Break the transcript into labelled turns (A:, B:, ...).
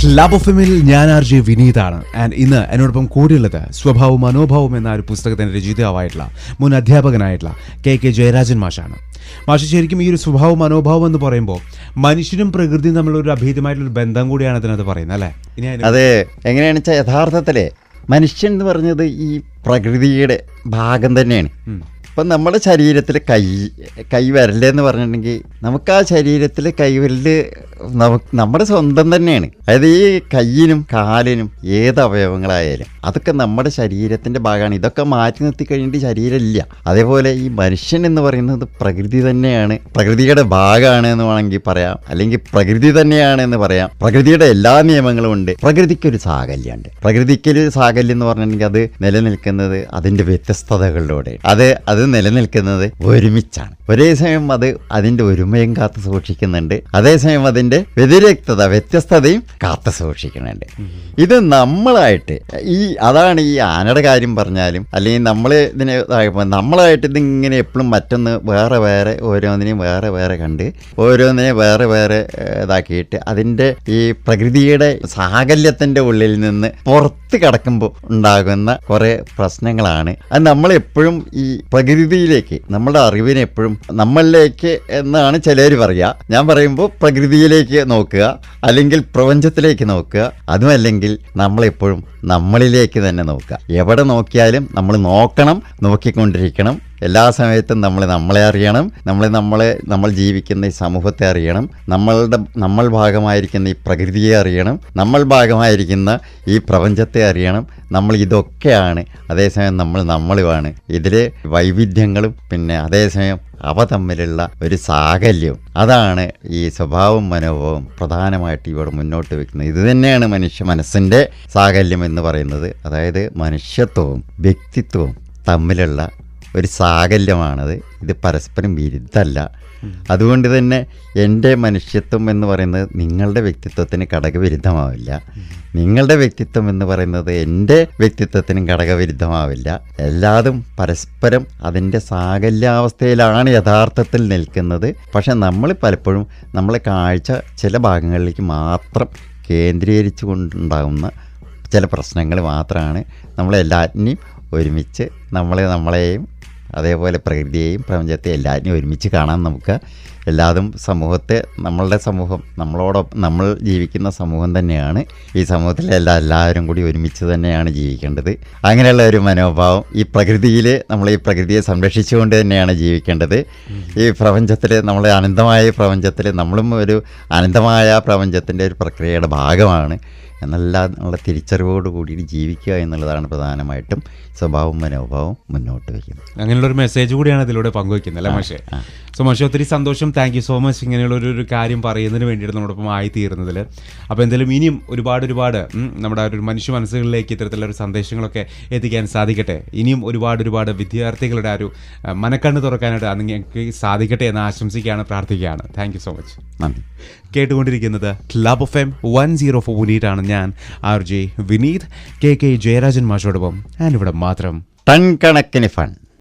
A: Club of എമ്മിൽ ഞാൻ R J വിനീതാണ്. And ഇന്ന് എന്നോടൊപ്പം കൂടിയുള്ളത് സ്വഭാവം മനോഭാവം എന്ന ഒരു പുസ്തകത്തിന്റെ രചയിതാവായിട്ടുള്ള മുൻ അധ്യാപകനായിട്ടുള്ള കെ കെ ജയരാജൻ മാഷാണ്. മാഷ് ശരിക്കും ഈ ഒരു സ്വഭാവ മനോഭാവം എന്ന് പറയുമ്പോൾ മനുഷ്യനും പ്രകൃതിയും തമ്മിലുള്ള ഒരു അഭേദ്യമായിട്ടുള്ള ബന്ധം കൂടിയാണ് അതിനകത്ത് പറയുന്നത് അല്ലേ? ഇനി അതെ
B: അത് എങ്ങനെയാണെന്ന് വെച്ചാൽ യഥാർത്ഥത്തിൽ മനുഷ്യൻ എന്ന് പറഞ്ഞത് ഈ പ്രകൃതിയുടെ ഭാഗം തന്നെയാണ്. ഇപ്പം നമ്മുടെ ശരീരത്തിൽ കൈ കൈ വിരലെന്ന് പറഞ്ഞിട്ടുണ്ടെങ്കിൽ നമുക്ക് ആ ശരീരത്തിൽ കൈവിരൽ നമുക്ക് നമ്മുടെ സ്വന്തം തന്നെയാണ്. അതായത് ഈ കയ്യിനും കാലിനും ഏത് അവയവങ്ങളായാലും. അതൊക്കെ നമ്മുടെ ശരീരത്തിന്റെ ഭാഗമാണ്. ഇതൊക്കെ മാറ്റി നിർത്തി കഴിഞ്ഞിട്ട് ശരീരം ഇല്ല അതേപോലെ ഈ മനുഷ്യൻ എന്ന് പറയുന്നത് പ്രകൃതി തന്നെയാണ്. പ്രകൃതിയുടെ ഭാഗമാണ് എന്ന് വേണമെങ്കിൽ പറയാം. അല്ലെങ്കിൽ പ്രകൃതി തന്നെയാണ് എന്ന് പറയാം. പ്രകൃതിയുടെ എല്ലാ നിയമങ്ങളും ഉണ്ട്. പ്രകൃതിക്കൊരു സാകല്യമുണ്ട് പ്രകൃതിക്കൊരു സാകല്യം എന്ന് പറഞ്ഞിട്ടുണ്ടെങ്കിൽ അത് നിലനിൽക്കുന്നത് അതിന്റെ വ്യത്യസ്തതകളിലൂടെ. അത് അത് നിലനിൽക്കുന്നത് ഒരുമിച്ചാണ്. ഒരേ സമയം അത് അതിന്റെ ഒരുമയും കാത്തു സൂക്ഷിക്കുന്നുണ്ട്. അതേസമയം അതിന്റെ വ്യതിരക്തത വ്യത്യസ്തതയും കാത്തു സൂക്ഷിക്കുന്നുണ്ട്. ഇത് നമ്മളായിട്ട് ഈ അതാണ് ഈ ആനയുടെ കാര്യം പറഞ്ഞാലും അല്ലെങ്കിൽ നമ്മൾ ഇതിനെ നമ്മളായിട്ട് ഇതിങ്ങനെ എപ്പോഴും മറ്റൊന്ന് വേറെ വേറെ ഓരോന്നിനെയും വേറെ വേറെ കണ്ട് ഓരോന്നിനെ വേറെ വേറെ ഇതാക്കിയിട്ട് അതിന്റെ ഈ പ്രകൃതിയുടെ സാകല്യത്തിന്റെ ഉള്ളിൽ നിന്ന് പുറത്ത് കടക്കുമ്പോൾ ഉണ്ടാകുന്ന കുറേ പ്രശ്നങ്ങളാണ്. അത് നമ്മളെപ്പോഴും ഈ പ്രകൃതിയിലേക്ക് നമ്മുടെ അറിവിനെ എപ്പോഴും നമ്മളിലേക്ക് എന്നാണ് ചിലർ പറയുക ഞാൻ പറയുമ്പോൾ പ്രകൃതിയിലേക്ക് നോക്കുക അല്ലെങ്കിൽ പ്രപഞ്ചത്തിലേക്ക് നോക്കുക. അതുമല്ലെങ്കിൽ നമ്മളെപ്പോഴും നമ്മളിലേക്ക് തന്നെ നോക്കുക. എവിടെ നോക്കിയാലും നമ്മൾ നോക്കണം നോക്കിക്കൊണ്ടിരിക്കണം. എല്ലാ സമയത്തും നമ്മൾ നമ്മളെ അറിയണം. നമ്മൾ നമ്മളെ നമ്മൾ ജീവിക്കുന്ന ഈ സമൂഹത്തെ അറിയണം. നമ്മളുടെ നമ്മൾ ഭാഗമായിരിക്കുന്ന ഈ പ്രകൃതിയെ അറിയണം. നമ്മൾ ഭാഗമായിരിക്കുന്ന ഈ പ്രപഞ്ചത്തെ അറിയണം. നമ്മൾ ഇതൊക്കെയാണ്. അതേസമയം നമ്മൾ നമ്മളുമാണ്. ഇതിൽ വൈവിധ്യങ്ങളും പിന്നെ അതേസമയം അവ തമ്മിലുള്ള ഒരു സാകല്യം. അതാണ് ഈ സ്വഭാവം മനോഭാവം പ്രധാനമായിട്ട് ഇവിടെ മുന്നോട്ട് വെക്കുന്നത്. ഇത് തന്നെയാണ് മനുഷ്യ മനസ്സിന്റെ സാകല്യം എന്ന് പറയുന്നത്. അതായത് മനുഷ്യത്വവും വ്യക്തിത്വവും തമ്മിലുള്ള ഒരു സാകല്യമാണത്. ഇത് പരസ്പരം വിരുദ്ധമല്ല. അതുകൊണ്ട് തന്നെ എന്റെ മനുഷ്യത്വം എന്ന് പറയുന്നത് നിങ്ങളുടെ വ്യക്തിത്വത്തിന് ഘടകവിരുദ്ധമാവില്ല. നിങ്ങളുടെ വ്യക്തിത്വം എന്ന് പറയുന്നത് എന്റെ വ്യക്തിത്വത്തിനും ഘടകവിരുദ്ധമാവില്ല. എല്ലാതും പരസ്പരം അതിന്റെ സാകല്യാവസ്ഥയിലാണ് യഥാർത്ഥത്തിൽ നിൽക്കുന്നത്. പക്ഷെ നമ്മൾ പലപ്പോഴും നമ്മളെ കാഴ്ച ചില ഭാഗങ്ങളിലേക്ക് മാത്രം കേന്ദ്രീകരിച്ചു കൊണ്ടുണ്ടാകുന്ന ചില പ്രശ്നങ്ങൾ മാത്രമാണ് നമ്മളെല്ലാറ്റിനെയും ഒരുമിച്ച് നമ്മളെ നമ്മളെയും അതേപോലെ പ്രകൃതിയെയും പ്രപഞ്ചത്തെയും എല്ലാറ്റിനെയും ഒരുമിച്ച് കാണാൻ നമുക്ക് എല്ലാതും സമൂഹത്തെ നമ്മളുടെ സമൂഹം നമ്മളോടൊപ്പം നമ്മൾ ജീവിക്കുന്ന സമൂഹം തന്നെയാണ്. ഈ സമൂഹത്തിലെ എല്ലാ എല്ലാവരും കൂടി ഒരുമിച്ച് തന്നെയാണ് ജീവിക്കേണ്ടത്. അങ്ങനെയുള്ള ഒരു മനോഭാവം ഈ പ്രകൃതിയിൽ നമ്മൾ ഈ പ്രകൃതിയെ സംരക്ഷിച്ചുകൊണ്ട് തന്നെയാണ് ജീവിക്കേണ്ടത്. ഈ പ്രപഞ്ചത്തിൽ നമ്മളെ അനന്തമായ പ്രപഞ്ചത്തിൽ നമ്മളും ഒരു അനന്തമായ പ്രപഞ്ചത്തിന്റെ ഒരു പ്രക്രിയയുടെ ഭാഗമാണ്. ഉള്ള തിരിച്ചറിവോട് കൂടിയിട്ട് ജീവിക്കുക എന്നുള്ളതാണ് പ്രധാനമായിട്ടും സ്വഭാവവും മനോഭാവവും മുന്നോട്ട് വയ്ക്കുന്നത്.
A: അങ്ങനെയുള്ള ഒരു മെസ്സേജ് കൂടിയാണ് ഇതിലൂടെ പങ്കുവയ്ക്കുന്നത് അല്ലേ മാഷേ? സോ മഷേ ഒത്തിരി സന്തോഷം. താങ്ക് യു സോ മച്ച് ഇങ്ങനെയുള്ള ഒരു ഒരു കാര്യം പറയുന്നതിന് വേണ്ടിയിട്ട് നമ്മോടൊപ്പം ആയി തീർന്നതിൽ അപ്പോൾ എന്തായാലും ഇനിയും ഒരുപാട് ഒരുപാട് നമ്മുടെ ആ ഒരു മനുഷ്യ മനസ്സുകളിലേക്ക് ഇത്തരത്തിലുള്ള ഒരു സന്ദേശങ്ങളൊക്കെ എത്തിക്കാൻ സാധിക്കട്ടെ. ഇനിയും ഒരുപാട് ഒരുപാട് വിദ്യാർത്ഥികളുടെ ആ ഒരു മനക്കണ്ണ് തുറക്കാനായിട്ട് അത് നിങ്ങൾക്ക് സാധിക്കട്ടെ എന്ന് ആശംസിക്കുകയാണ് പ്രാർത്ഥിക്കുകയാണ്. താങ്ക് യു സോ മച്ച്
B: നന്ദി.
A: കേട്ടുകൊണ്ടിരിക്കുന്നത് club F M one zero four ആണ്. ഞാൻ R J Vineeth K K Jayarajan മാഷോടൊപ്പം. And ഇവിടെ മാത്രം.
B: ടൺ കണക്കിന് ഫണ്ട്